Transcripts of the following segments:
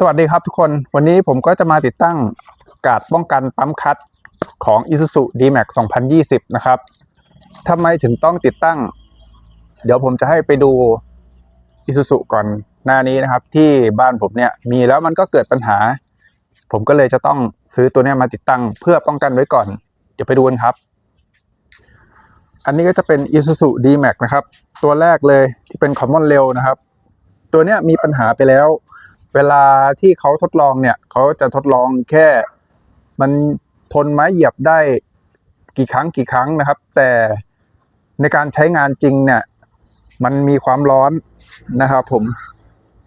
สวัสดีครับทุกคนวันนี้ผมก็จะมาติดตั้งการ์ดป้องกันปั๊มคัดของ Isuzu D-Max 2020 นะครับทำไมถึงต้องติดตั้ง เดี๋ยวผมจะให้ไปดู Isuzu ก่อนหน้านี้นะครับ ที่บ้านผมเนี่ยมีแล้วมันก็เกิดปัญหา ผมก็เลยจะต้องซื้อตัวนี้มาติดตั้งเพื่อป้องกันไว้ก่อน เดี๋ยวไปดูกันครับ อันนี้ก็จะเป็น Isuzu D-Max นะครับ ตัวแรกเลยที่เป็น Common Rail นะครับ ตัวนี้มีปัญหาไปแล้ว เวลาที่เขาทดลองเนี่ยเขาจะทดลองแค่ มันทนไม้เหยียบได้กี่ครั้งกี่ครั้งนะครับ แต่ในการใช้งานจริงเนี่ย มันมีความร้อนนะครับผม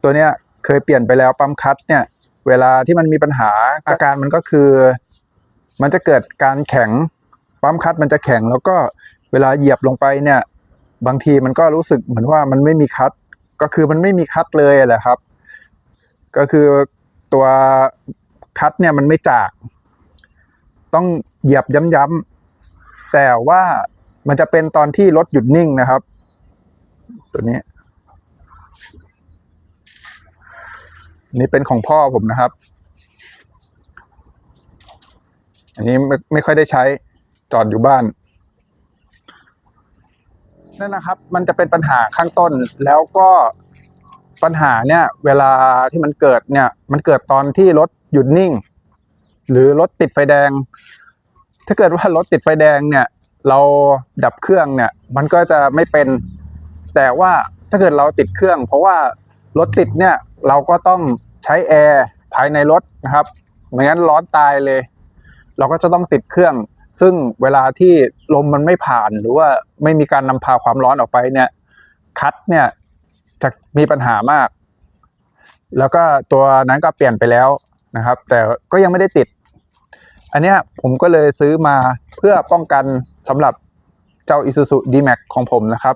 ตัวเนี้ยเคยเปลี่ยนไปแล้วปั๊มคัดเนี่ย เวลาที่มันมีปัญหาอาการมันก็คือ มันจะเกิดการแข็งปั๊มคัดมันจะแข็งแล้วก็เวลาเหยียบลงไปเนี่ย บางทีมันก็รู้สึกเหมือนว่ามันไม่มีคัดก็คือมันไม่มีคัดเลยแหละครับ ก็คือตัวคัดเนี่ยมันไม่จาก ต้องเหยียบย้ำๆแต่ว่ามันจะเป็นตอนที่รถหยุดนิ่งนะครับ ตัวนี้ นี่เป็นของพ่อผมนะครับ อันนี้ไม่ไม่ค่อยได้ใช้จอดอยู่บ้านนั่นนะครับ มันจะเป็นปัญหาข้างต้นแล้วก็ ปัญหาเนี่ยเวลาที่มันเกิดเนี่ย มันเกิดตอนที่รถหยุดนิ่ง หรือรถติดไฟแดง ถ้าเกิดว่ารถติดไฟแดงเนี่ย เราดับเครื่องเนี่ย มันก็จะไม่เป็น แต่ว่าถ้าเกิดเราติดเครื่อง เพราะว่ารถติดเนี่ยเราก็ต้องใช้แอร์ภายในรถนะครับไม่งั้นร้อนตายเลย เราก็จะต้องติดเครื่อง ซึ่งเวลาที่ลมมันไม่ผ่านหรือว่าไม่มีการนำพาความร้อนออกไปเนี่ยคัดเนี่ย จะมีปัญหามาก แล้วก็ตัวนั้นก็เปลี่ยนไปแล้วนะครับ แต่ก็ยังไม่ได้ติด อันเนี้ยผมก็เลยซื้อมาเพื่อป้องกันสำหรับเจ้า Isuzu D-Max ของผมนะครับ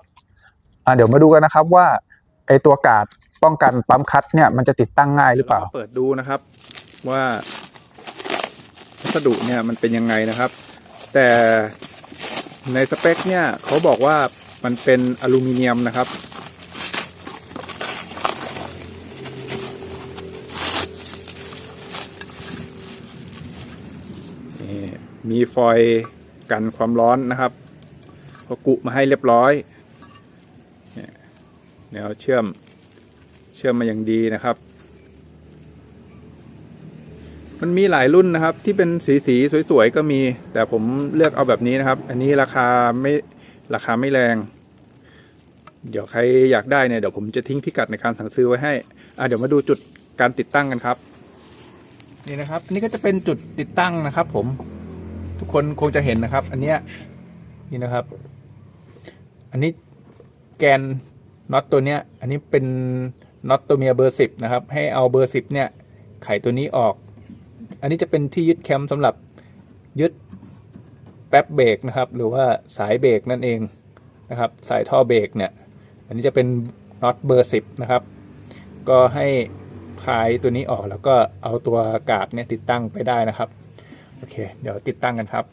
เดี๋ยวมาดูกันนะครับว่าไอตัวกาดป้องกันปั๊มคัดเนี่ยมันจะติดตั้งง่ายหรือเปล่า เปิดดูนะครับว่าวัสดุเนี่ยมันเป็นยังไงนะครับ แต่ในสเปคเนี่ยเขาบอกว่ามันเป็นอลูมิเนียมนะครับ นี่ มีฟอยล์กันความร้อนนะครับเขากุมาให้เรียบร้อยแนวเชื่อมเชื่อมมาอย่างดีนะครับ มันมีหลายรุ่นนะครับที่เป็นสีสีสวยๆก็มี แต่ผมเลือกเอาแบบนี้นะครับ อันนี้ราคาไม่ราคาไม่แรง เดี๋ยวใครอยากได้เนี่ยเดี๋ยวผมจะทิ้งพิกัดในการสั่งซื้อไว้ให้อะเดี๋ยวมาดูจุดการติดตั้งกันครับ นี่นะครับนนี้ก็จะเป็นจุดติดตั้งนะครับ ผม ทุกคนคงจะเห็นนะครับ อันเนี้ยนี่นะครับ อันนี้แกนน็อตตัวเนี้ย อันนี้เป็นน็อตตัวเมียเบอร์สิบนะครับ ให้เอาเบอร์สิบเนี่ย ไขตัวนี้ออก อันนี้จะเป็นที่ยึดแคมสำหรับยึดแป๊บเบรกนะครับ หรือว่าสายเบรกนั่นเองนะครับ สายท่อเบรกเนี่ย อันนี้จะเป็นน็อตเบอร์สิบนะครับ ก็ให้คลายตัวนี้ออกแล้วก็เอาตัวกาดเนี่ยติดตั้งไปได้นะครับ โอเค เดี๋ยวติดตั้งกันครับ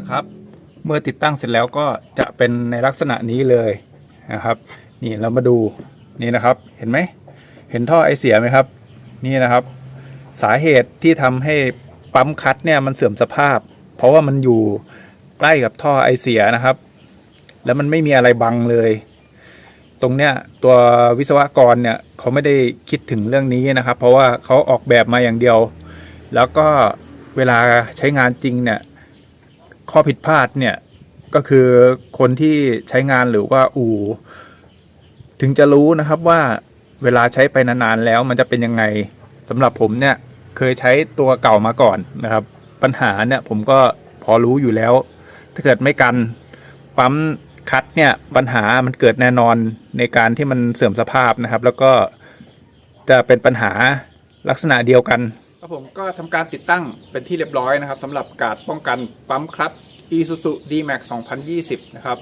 นะครับ เมื่อติดตั้งเสร็จแล้วก็จะเป็นในลักษณะนี้เลยนะครับ นี่เรามาดูนี่นะครับ เห็นไหมเห็นท่อไอเสียไหมครับ นี่นะครับ สาเหตุที่ทำให้ปั๊มคัดเนี่ยมันเสื่อมสภาพ เพราะว่ามันอยู่ใกล้กับท่อไอเสียนะครับ แล้วมันไม่มีอะไรบังเลย ตรงเนี้ยตัววิศวกรเนี่ยเขาไม่ได้คิดถึงเรื่องนี้นะครับ เพราะว่าเขาออกแบบมาอย่างเดียว แล้วก็เวลาใช้งานจริงเนี่ย ข้อผิดพลาดเนี่ยก็คือคนที่ใช้งานหรือว่าอู่ถึงจะรู้นะครับว่าเวลาใช้ไปนานๆแล้วมันจะเป็นยังไงสำหรับผมเนี่ยเคยใช้ตัวเก่ามาก่อนนะครับ ปัญหาเนี่ยผมก็พอรู้อยู่แล้ว ถ้าเกิดไม่กันปั๊มคัดเนี่ยปัญหามันเกิดแน่นอนในการที่มันเสื่อมสภาพนะครับ แล้วก็จะเป็นปัญหาลักษณะเดียวกัน ครับผมก็ทำการติดตั้งเป็นที่เรียบร้อยนะครับสำหรับการป้องกันปั๊มคลัตช์ Isuzu D-Max 2020 นะครับ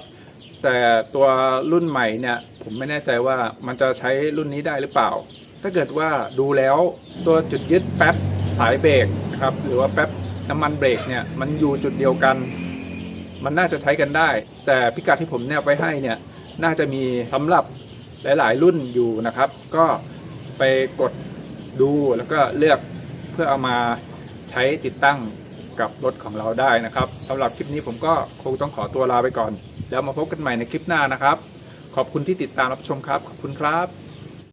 แต่ตัวรุ่นใหม่เนี่ยผมไม่แน่ใจว่ามันจะใช้รุ่นนี้ได้หรือเปล่า ถ้าเกิดว่าดูแล้วตัวจุดยึดแป๊บสายเบรกนะครับหรือว่าแป๊บน้ำมันเบรกเนี่ยมันอยู่จุดเดียวกัน มันน่าจะใช้กันได้ แต่พิกัดที่ผมแนบไว้ให้เนี่ยน่าจะมีสำหรับหลาย ๆ รุ่นอยู่นะครับ ก็ไปกดดูแล้วก็เลือก พื่อเอามาใช้ติดตั้งกับรถของเราได้นะครับสำหรับคลิปนี้ผมก็คงต้องขอตัวลาไปก่อน แล้วมาพบกันใหม่ในคลิปหน้านะครับ ขอบคุณที่ติดตามรับชมครับ ขอบคุณครับ